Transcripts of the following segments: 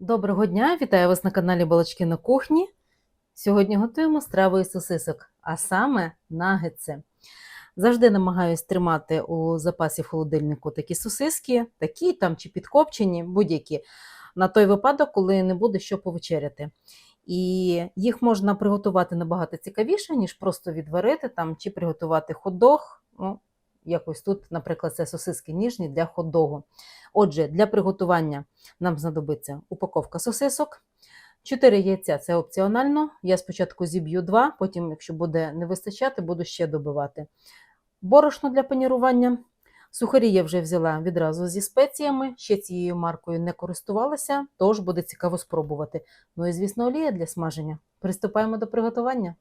Доброго дня! Вітаю вас на каналі Балачки на кухні. Сьогодні готуємо страву із сосисок, а саме нагетси. Завжди намагаюсь тримати у запасі в холодильнику такі сосиски, такі там чи підкопчені, будь-які, на той випадок, коли не буде що повечеряти. І їх можна приготувати набагато цікавіше, ніж просто відварити там, чи приготувати хот-дог. Ну, якось тут, наприклад, це сосиски ніжні для хот-догу. Отже, для приготування нам знадобиться упаковка сосисок. 4 яйця це опціонально. Я спочатку зіб'ю 2, потім, якщо буде не вистачати, буду ще добивати. Борошно для панірування. Сухарі я вже взяла відразу зі спеціями, ще цією маркою не користувалася, тож буде цікаво спробувати. Ну і, звісно, олія для смаження. Приступаємо до приготування.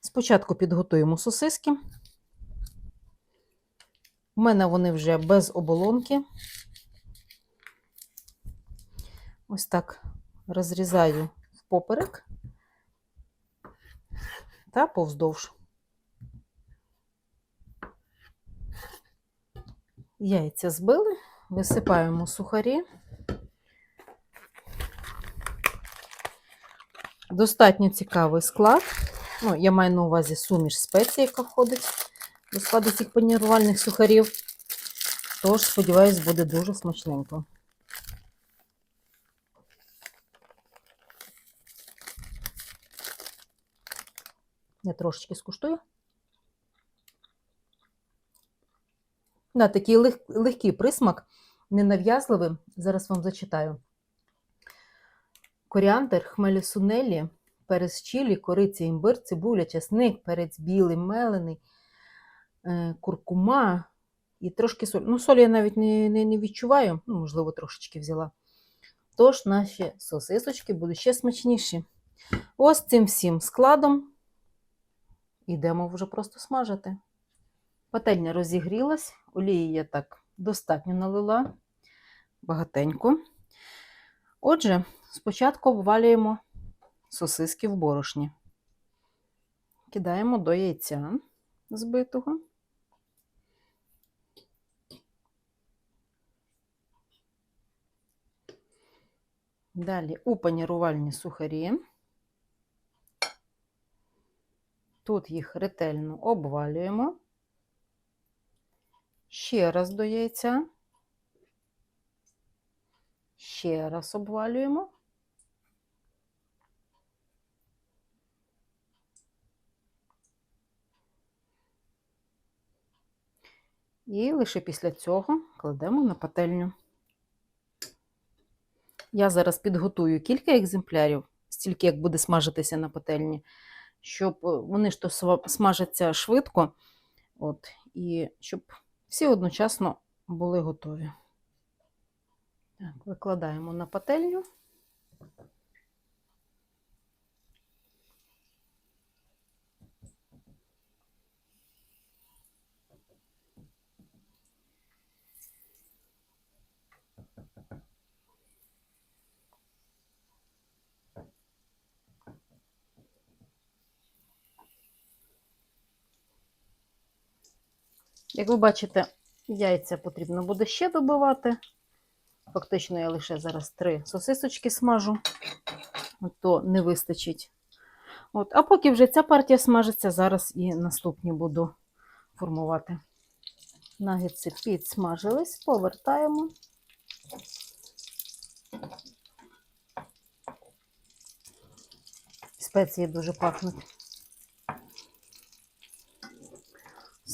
Спочатку підготуємо сосиски. У мене вони вже без оболонки. Ось так розрізаю впоперек та повздовж. Яйця збили, висипаємо сухарі. Достатньо цікавий склад. Ну, я маю на увазі суміш спецій, яка входить до складу цих панірувальних сухарів. Тож, сподіваюсь, буде дуже смачненько. Я трошечки скуштую. Да, такий лег, легкий присмак, ненав'язливий. Зараз вам зачитаю. Коріандр, хмелі сунелі, перець чилі, кориця, імбир, цибуля, часник, перець білий, мелений, куркума і трошки солі. Ну, солі я навіть не, не, не відчуваю, ну, можливо, трошечки взяла. Тож наші сосисочки будуть ще смачніші. Ось цим всім складом Ідемо вже просто смажити. Пательня розігрілась, олії я так достатньо налила, багатенько. Отже, спочатку обвалюємо сосиски в борошні. Кидаємо до яйця збитого. Далі у панірувальні сухарі. Тут їх ретельно обвалюємо. Ще раз до яйця. Ще раз обвалюємо. І лише після цього кладемо на пательню. Я зараз підготую кілька екземплярів, стільки як буде смажитися на пательні щоб е, вони ж то смажаться швидко, от, і щоб всі одночасно були готові. Так, Викладаємо на пательню. Як ви бачите, яйця потрібно буде ще добивати. Фактично, я лише зараз три сосисочки смажу, то не вистачить. От, А поки вже ця партія смажиться, зараз і наступні буду формувати. Нагідці підсмажились, повертаємо. Спеції дуже пахнуть.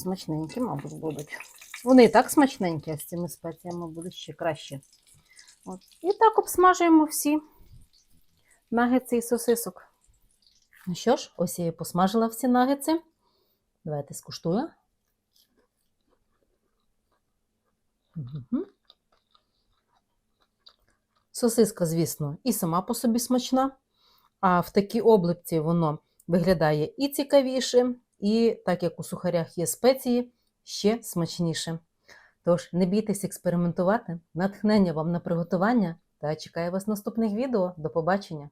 Смачненькі, мабуть, будуть. Вони і так смачненькі, а з цими спеціями будуть ще краще. От. І так обсмажуємо всі нагетси і сосисок. Ну що ж, ось я посмажила всі нагетси. Давайте скуштую. Угу. Сосиска, звісно, і сама по собі смачна, а в такій облипці воно виглядає і цікавіше, і так як у сухарях є спеції, ще смачніше. Тож не бійтесь експериментувати, натхнення вам на приготування та чекаю вас наступних відео. До побачення!